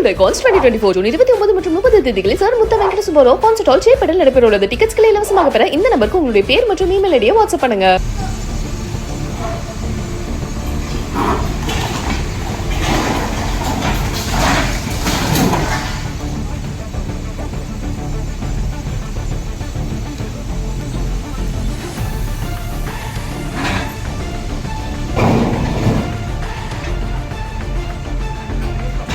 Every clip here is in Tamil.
Triple twenty twenty four June இருபத்தி ஒன்பது மற்றும் முப்பது தேதிகளில் sir Mutha Venkata Subbarao concert hall சேப்படல் நடைபெற உள்ளது டிக்கெட்ஸ்களை இலவசமாக பெற இந்த நம்பருக்கு உங்களுடைய பேர் மற்றும் இமெயில் ஐடியை வாட்ஸ்அப் பண்ணுங்க.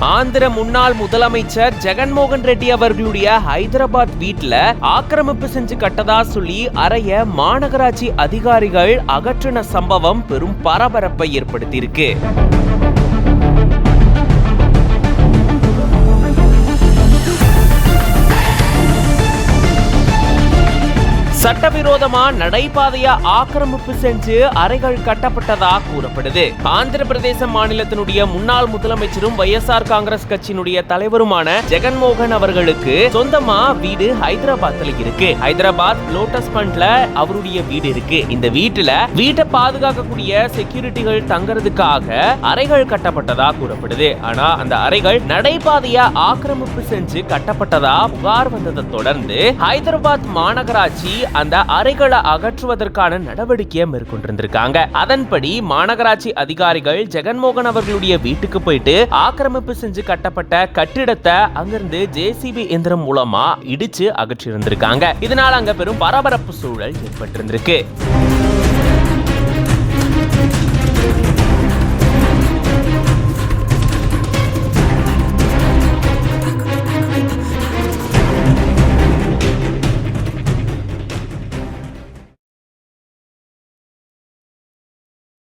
ஆந்திர முன்னாள் முதலமைச்சர் ஜெகன்மோகன் ரெட்டி அவர்களுடைய ஹைதராபாத் வீட்டில் ஆக்கிரமிப்பு செஞ்சு கட்டதா சொல்லி அறைய மாநகராட்சி அதிகாரிகள் அகற்றின சம்பவம் பெரும் பரபரப்பை ஏற்படுத்தியிருக்கு. சட்டவிரோதமா நடைபாதையா ஆக்கிரமிப்பு செஞ்சு அறைகள் கட்டப்பட்டதா கூறப்படுது. ஆந்திர பிரதேச மாநிலத்தினுடைய முன்னாள் முதலமைச்சரும் வைஎஸ்ஆர் காங்கிரஸ் கட்சியினுடைய தலைவருமான ஜெகன்மோகன் அவர்களுக்கு சொந்தமா வீடு ஹைதராபாத்ல இருக்கு. ஹைதராபாத் லோட்டஸ் பண்ட்ல அவருடைய வீடு இருக்கு. இந்த வீட்டுல வீட்டை பாதுகாக்கக்கூடிய செக்யூரிட்டிகள் தங்கறதுக்காக அறைகள் கட்டப்பட்டதா கூறப்படுது. ஆனா அந்த அறைகள் நடைபாதையா ஆக்கிரமிப்பு செஞ்சு கட்டப்பட்டதா புகார் வந்ததை தொடர்ந்து ஹைதராபாத் மாநகராட்சி அந்த அறைகளை அகற்றுவதற்கான நடவடிக்கையை மேற்கொண்டிருந்திருக்காங்க. அதன்படி மாநகராட்சி அதிகாரிகள் ஜெகன்மோகன் அவர்களுடைய வீட்டுக்கு போயிட்டு ஆக்கிரமிப்பு செஞ்சு கட்டப்பட்ட கட்டிடத்தை அங்கிருந்து ஜேசிபி எந்திரம் மூலமா இடிச்சு அகற்றியிருந்திருக்காங்க. இதனால அங்க பெரும் பரபரப்பு சூழல் ஏற்பட்டிருந்திருக்கு.